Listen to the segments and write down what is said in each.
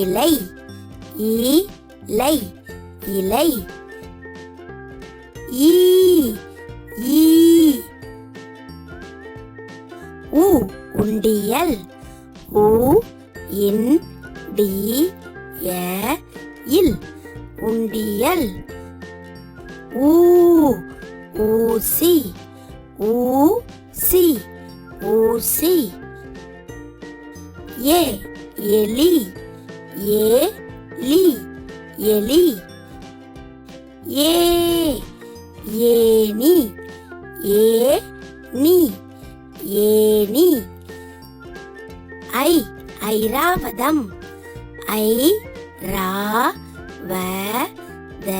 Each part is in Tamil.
இலை. இலை. இலை. ஈ. ஈ. உ. உண்டியல். உ. இன். டி. ய இல். உண்டியல். ஊ ஊசி ஊசி ஊசி ஏ. எலி. ஏ லி எலி. ஏ ஏனி ஏ நீ. ஏனி ஐ ஐராவதம். ஐ ரா வ த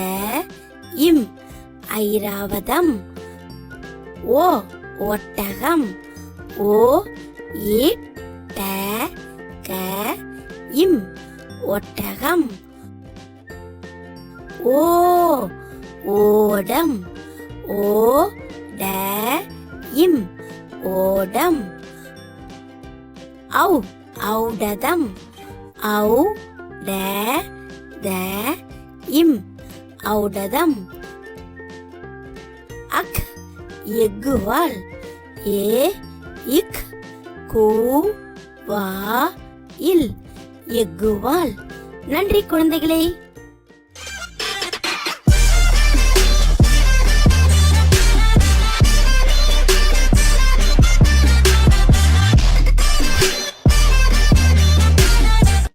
இம். ஐராவதம். ஓ ஒட்டகம். ஓ இ ட க இம். ஒட்டகம் ஓ ஓடம். ஓ ட இம். ஓடம். ஔ ஔடதம். ஔ ட த இம். ஔடதம். அக் எக்குவால் ஏ இக் கூ வா இல். எஃகுவால். நன்றி குழந்தைகளே.